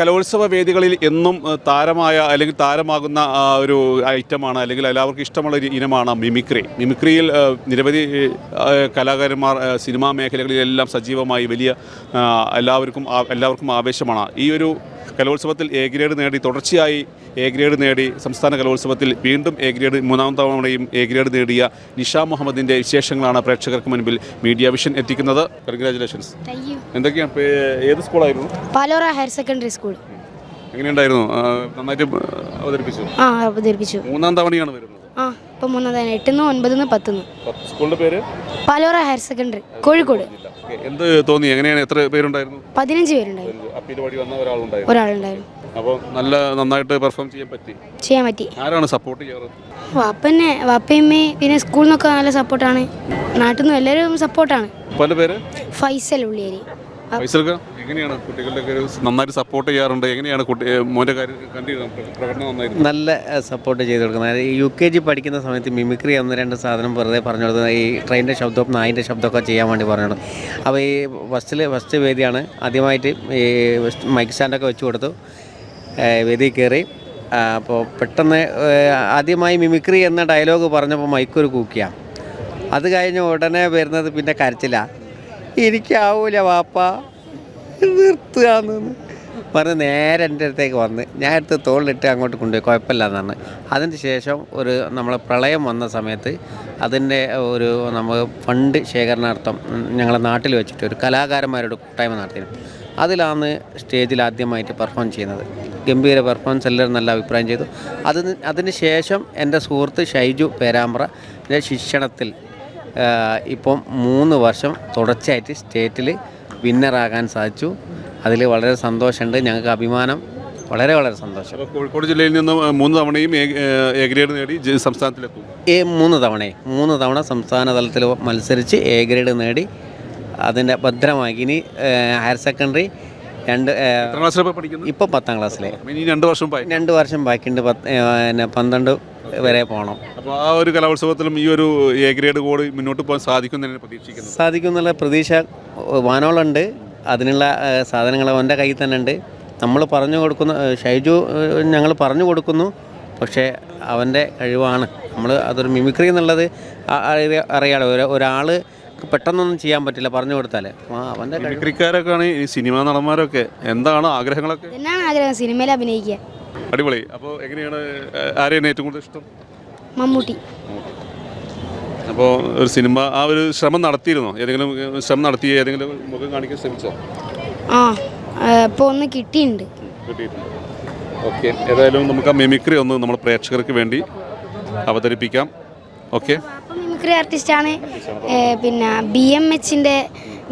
കലോത്സവ വേദികളിൽ എന്നും താരമായ അല്ലെങ്കിൽ താരമാകുന്ന ഒരു ഐറ്റമാണ് അല്ലെങ്കിൽ എല്ലാവർക്കും ഇഷ്ടമുള്ള ഒരു ഇനമാണ് മിമിക്രി. മിമിക്രിയിൽ നിരവധി കലാകാരന്മാർ സിനിമാ മേഖലകളിലെല്ലാം സജീവമായി വലിയ എല്ലാവർക്കും എല്ലാവർക്കും ആവേശമാണ്. ഈ ഒരു കലോത്സവത്തിൽ എ ഗ്രേഡ് നേടി തുടർച്ചയായി എ ഗ്രേഡ് നേടി സംസ്ഥാന കലോത്സവത്തിൽ വീണ്ടും എ ഗ്രേഡ് മൂന്നാം തവണയും എ ഗ്രേഡ് നേടിയ നിഷ മുഹമ്മദിന്റെ വിശേഷങ്ങളാണ് പ്രേക്ഷകർക്ക് മുൻപിൽ മീഡിയ വിഷൻ എത്തിക്കുന്നത്. കൺഗ്രാചുലേഷൻസ് എന്തൊക്കെയാണ് ഏത് സ്കൂളായിരുന്നു? Palora higher secondary school. എങ്ങനെയുണ്ടായിരുന്നു? നന്നായിട്ട് അവതരിപ്പിച്ചു. ആ അവതരിപ്പിച്ചു. മൂന്നാം തവണയാണ് വരുന്നത്. ആ ഇപ്പം മൂന്നതാണ് എട്ടിന്ന് ഒൻപതിന്ന് പത്തുന്ന്. പത്ത് സ്കൂളിന്റെ പേര്? Palora higher secondary Kozhikode. എന്ത് തോന്നി? എങ്ങനെയാണ്? എത്ര പേരുണ്ടായിരുന്നു? പതിനഞ്ച് പേരുണ്ടായിരുന്നു ഒരാളുണ്ടായിരുന്നു. അപ്പോൾ നല്ല നന്നായിട്ട് പെർഫോം ചെയ്യാൻ പറ്റി. ചെയ്യാൻ പറ്റി. ആരാണ് സപ്പോർട്ട് ചെയ്യാറ്? വാപ്പന്നെ വാപ്പയമ്മേ പിന്നെ സ്കൂളിൽ നിന്നൊക്കെ നല്ല സപ്പോർട്ടാണ്. നാട്ടിൽ നിന്നും എല്ലാവരും സപ്പോർട്ടാണ് പേര്? ഫൈസൽ ഉള്ളിയേരി. ഫൈസൽക്ക എങ്ങനെയാണ് കുട്ടികളുടെ നന്നായിട്ട് സപ്പോർട്ട് ചെയ്യാറുണ്ട്? എങ്ങനെയാണ് മോന്റെ പ്രകടനം നല്ല സപ്പോർട്ട് ചെയ്ത് കൊടുക്കുന്നത്. യു കെ ജി പഠിക്കുന്ന സമയത്ത് മിമിക്രി ഒന്ന് രണ്ട് സാധനം വെറുതെ പറഞ്ഞു കൊടുത്തത് ഈ ട്രെയിനിന്റെ ശബ്ദവും നായിന്റെ ശബ്ദമൊക്കെ ചെയ്യാൻ വേണ്ടി പറഞ്ഞു അപ്പോൾ ഈ ഫസ്റ്റിൽ ഫസ്റ്റ് വേദിയാണ്. ആദ്യമായിട്ട് ഈ മൈക്ക് സ്റ്റാൻഡൊക്കെ വെച്ച് കൊടുത്തു. വേദി കയറി അപ്പോൾ പെട്ടെന്ന് ആദ്യമായി മിമിക്രി എന്ന ഡയലോഗ് പറഞ്ഞപ്പോൾ മൈക്കൊരു കൂക്കിയാണ് അത് കഴിഞ്ഞ് ഉടനെ വരുന്നത് പിന്നെ കരച്ചില്ല എനിക്കാവൂല വാപ്പ. നിർത്തുകയെന്ന്. പറഞ്ഞ് നേരെ എന്റെ അടുത്തേക്ക് വന്ന് ഞാൻ എടുത്ത് തോളിലിട്ട് അങ്ങോട്ട് കൊണ്ടുപോയി കുഴപ്പമില്ല എന്നാണ് അതിന് ശേഷം ഒരു നമ്മൾ പ്രളയം വന്ന സമയത്ത് അതിന്റെ ഒരു നമ്മൾ ഫണ്ട് ശേഖരണാർത്ഥം ഞങ്ങളെ നാട്ടിൽ വെച്ചിട്ട് ഒരു കലാകാരന്മാരുടെ കൂട്ടായ്മ നടത്തിയിരുന്നു. അതിലാണ് സ്റ്റേജിൽ ആദ്യമായിട്ട് പെർഫോം ചെയ്യുന്നത്. ഗംഭീര പെർഫോമൻസ് എല്ലാവരും നല്ല അഭിപ്രായം ചെയ്തു. അതിന് അതിന് ശേഷം എന്റെ സുഹൃത്ത് ഷൈജു പേരാമ്പ്ര ശിക്ഷണത്തിൽ ഇപ്പം മൂന്ന് വർഷം തുടർച്ചയായിട്ട് സ്റ്റേറ്റിൽ വിന്നറാകാൻ സാധിച്ചു. അതിൽ വളരെ സന്തോഷമുണ്ട്. ഞങ്ങൾക്ക് അഭിമാനം. വളരെ വളരെ സന്തോഷം. കോഴിക്കോട് ജില്ലയിൽ നിന്ന് മൂന്ന് തവണയും എ എ ഗ്രേഡ് നേടി സംസ്ഥാനത്തിലെത്തും. ഈ മൂന്ന് തവണ. മൂന്ന് തവണ സംസ്ഥാന തലത്തിൽ മത്സരിച്ച് എ ഗ്രേഡ് നേടി. അതിന്റെ ഭദ്രമാക്കി. ഇനി ഹയർ സെക്കൻഡറി രണ്ട് ഇപ്പോൾ പത്താം ക്ലാസ്സിലെ. ഇനി രണ്ട് വർഷം രണ്ട് വർഷം ബാക്കിയുണ്ട്. പത്ത് പിന്നെ പന്ത്രണ്ട് വരെ പോകണം അപ്പോൾ ആ ഒരു കലോത്സവത്തിലും ഈ ഒരു എ ഗ്രേഡ് കൂടി മുന്നോട്ട് പോകാൻ സാധിക്കുമെന്നാണ് പ്രതീക്ഷിക്കുന്നു. സാധിക്കും എന്നുള്ള പ്രതീക്ഷ വാനോളുണ്ട്. അതിനുള്ള സാധനങ്ങൾ അവന്റെ കയ്യിൽ തന്നെ ഉണ്ട്. നമ്മൾ പറഞ്ഞു കൊടുക്കുന്നു ഷൈജു ഞങ്ങൾ പറഞ്ഞു കൊടുക്കുന്നു. പക്ഷേ അവന്റെ കഴിവാണ്. നമ്മൾ അതൊരു മിമിക്രി എന്നുള്ളത് അറിയാലോ. ഒരു ഒരാൾ പെട്ടെന്നൊന്നും ചെയ്യാൻ പറ്റില്ല പറഞ്ഞു കൊടുത്താൽ അവന്റെ ക്രിക്കാരൊക്കെ മിമിക്രിക്കാരൊക്കെയാണ് ഈ സിനിമാ നടന്മാരൊക്കെ. എന്താണ് ആഗ്രഹങ്ങളൊക്കെ? എന്നാണ് ആഗ്രഹം? സിനിമയിൽ അഭിനയിക്കുക. അടിപൊളി. അപ്പോൾ എങ്ങനെയാണ് ആരെയാണ് ഏറ്റവും കൂടുതൽ ഇഷ്ടം? മമ്മൂട്ടി. അപ്പോൾ ഒരു സിനിമ ആ ഒരു ശ്രമം നടത്തിയിരുന്നോ? ഏതെങ്കിലും ശ്രമം നടത്തി ഏതെങ്കിലും മുഖം കാണിക്കാൻ ശ്രമിച്ചോ? ആ ഇപ്പോൾ ഒന്ന് കിട്ടിയിട്ടുണ്ട്. കിട്ടിയിട്ടുണ്ട്. ഓക്കെ. ഏതായാലും നമുക്ക് ആ മിമിക്രി ഒന്ന് നമ്മൾ പ്രേക്ഷകർക്ക് വേണ്ടി അവതരിപ്പിക്കാം. ഓക്കെ. മിമിക്രി ആർട്ടിസ്റ്റാണ് പിന്നെ ബി എം എച്ചിന്റെ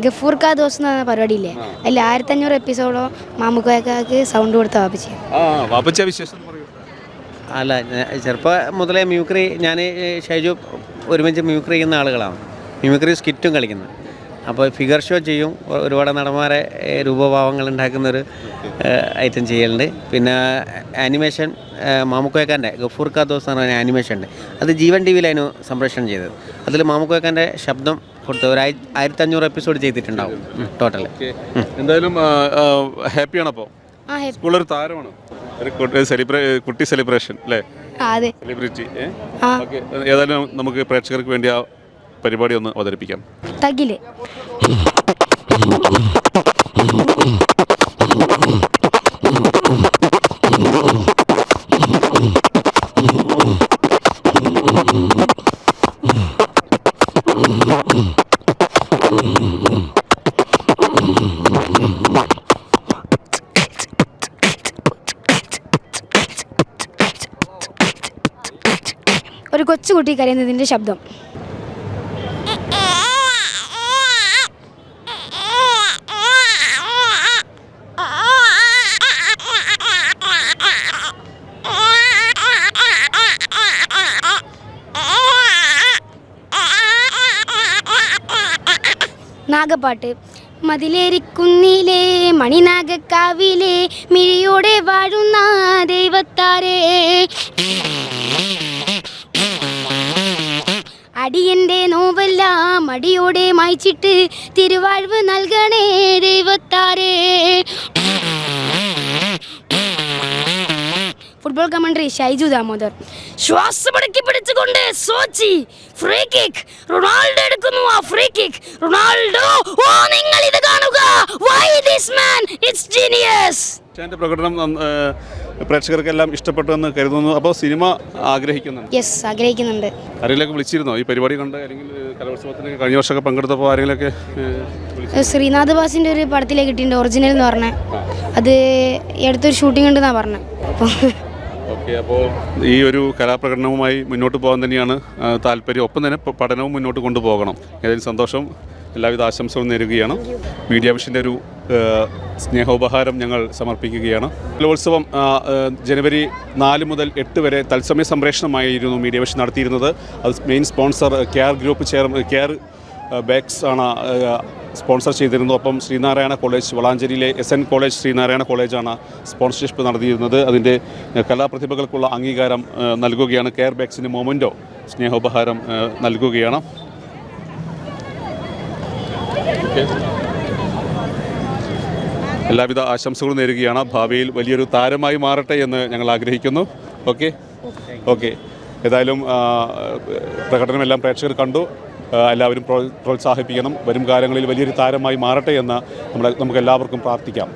ഗഫൂർ കാ ദോസ് എന്ന പരിപാടിയില്ലേ? അതിൽ ആയിരത്തി അഞ്ഞൂറ് എപ്പിസോഡോ മാമുക്കാക്ക് സൗണ്ട് കൊടുത്ത വാപ്പിച്ച്. ആ വാപ്പച്ച വിശേഷം പറയൂ. അല്ല ചെറുപ്പം മുതലേ മ്യൂക്രി ഞാൻ ഷൈജു ഒരുമിച്ച് മ്യൂക്രി ചെയ്യുന്ന ആളുകളാണ്. മ്യൂക്രി സ്കിറ്റും കളിക്കുന്നത്. അപ്പോൾ ഫിഗർ ഷോ ചെയ്യും. ഒരുപാട് നടന്മാരെ രൂപഭാവങ്ങൾ ഉണ്ടാക്കുന്നൊരു ഐറ്റം ചെയ്യലുണ്ട്. പിന്നെ ആനിമേഷൻ മാമുക്കോയക്കാന്റെ ഗഫൂർ കാദോസ് എന്ന് പറഞ്ഞ ആനിമേഷൻ ഉണ്ട്. അത് ജീവൻ ടി വിയിലായിരുന്നു സംപ്രേഷണം ചെയ്തത്. അതിൽ മാമുക്കോയക്കാന്റെ ശബ്ദം കൊടുത്ത് ഒരു ആയിരത്തി അഞ്ഞൂറ് എപ്പിസോഡ് ചെയ്തിട്ടുണ്ടാവും. ടോട്ടൽ എന്തായാലും ഹാപ്പിയാണ് അപ്പോൾ സ്കൂളൊരു താരമാണ്? ഒരു കുട്ടി സെലിബ്രേ കുട്ടി സെലിബ്രേഷൻ അല്ലേ? അതെ. സെലിബ്രിറ്റി ഏതായാലും നമുക്ക് പ്രേക്ഷകർക്ക് വേണ്ടി ആ പരിപാടി ഒന്ന് അവതരിപ്പിക്കാം. തകിൽ. ഒരു കൊച്ചുകുട്ടി കരയുന്നതിന്റെ ശബ്ദം. നാഗപ്പാട്ട്. മതിലേരിക്കുന്നിലെ മണിനാഗക്കാവിലെ മിഴിയോടെ വാഴുന്ന ദൈവത്താരേ. അടിയന്റെ നോവെല്ലാം അടിയോടെ മായ്ച്ചിട്ട് തിരുവാഴ്വ് നൽകണേ ദൈവത്താരേ. Football commentary Shaiju Damodar. ശ്വാസമടക്കി പിടിച്ചുകൊണ്ട് സോച്ചി ഫ്രീ കിക്ക് റൊണാൾഡോ എടുക്കുന്നു ആ ഫ്രീ കിക്ക് റൊണാൾഡോ ഓ നിങ്ങൾ ഇത് കാണുക why this man it's genius പ്രകടനം പ്രേക്ഷകർക്കെല്ലാം ഇഷ്ടപ്പെട്ടു എന്ന് കരുതുന്നു. അപ്പോൾ സിനിമ ആഗ്രഹിക്കുന്നുണ്ട്. യെസ് ആഗ്രഹിക്കുന്നുണ്ട്. ആരെങ്കിലൊക്കെ വിളിച്ചിരുന്നോ? ഈ പരിപാടി കണ്ട് അല്ലെങ്കിൽ കലോത്സവത്തിന് കഴിഞ്ഞ വർഷമൊക്കെ പങ്കെടുത്തപ്പോൾ ആരെങ്കിലൊക്കെ ശ്രീനാഥ് ബാസിന്റെ ഒരു പടത്തിലേക്ക് കിട്ടിയിട്ടുണ്ട് ഒറിജിനൽ എന്ന് പറഞ്ഞത് അത് എടുത്തൊരു അടുത്തൊരു ഷൂട്ടിംഗ് ഉണ്ടെന്നാണ് പറഞ്ഞത് അപ്പോൾ ഓക്കെ അപ്പോൾ ഈ ഒരു കലാപ്രകടനവുമായി മുന്നോട്ട് പോകാൻ തന്നെയാണ് താല്പര്യം. ഒപ്പം തന്നെ പഠനവും മുന്നോട്ട് കൊണ്ടുപോകണം. ഏതായാലും സന്തോഷം. എല്ലാവിധ ആശംസകളും നേരുകയാണ്. മീഡിയ വിഷന്റെ ഒരു സ്നേഹോപഹാരം ഞങ്ങൾ സമർപ്പിക്കുകയാണ്. കലോത്സവം ജനുവരി നാല് മുതൽ എട്ട് വരെ തത്സമയ സംപ്രേഷണമായിരുന്നു മീഡിയ വിഷൻ നടത്തിയിരുന്നത്. അത് main sponsor care group chair care bags ആണ് സ്പോൺസർ ചെയ്തിരുന്നത്. ഒപ്പം ശ്രീനാരായണ കോളേജ് വളാഞ്ചേരിയിലെ എസ് എൻ കോളേജ് ശ്രീനാരായണ കോളേജാണ് സ്പോൺസർഷിപ്പ് നടത്തിയിരുന്നത്. അതിന്റെ കലാപ്രതിഭകൾക്കുള്ള അംഗീകാരം നൽകുകയാണ്. കെയർ ബാഗ്സിന്റെ മൊമന്റോ സ്നേഹോപഹാരം നൽകുകയാണ്. ഓക്കെ. എല്ലാവിധ ആശംസകളും നേരുകയാണ്. ഭാവിയിൽ വലിയൊരു താരമായി മാറട്ടെ എന്ന് ഞങ്ങൾ ആഗ്രഹിക്കുന്നു. ഓക്കെ? ഓക്കെ. ഏതായാലും പ്രകടനമെല്ലാം പ്രേക്ഷകർ കണ്ടു. എല്ലാവരും പ്രോത്സാഹിപ്പിക്കണം. വരും കാലങ്ങളിൽ വലിയൊരു താരമായി മാറട്ടെ എന്ന് നമ്മുടെ നമുക്ക് എല്ലാവർക്കും പ്രാർത്ഥിക്കാം.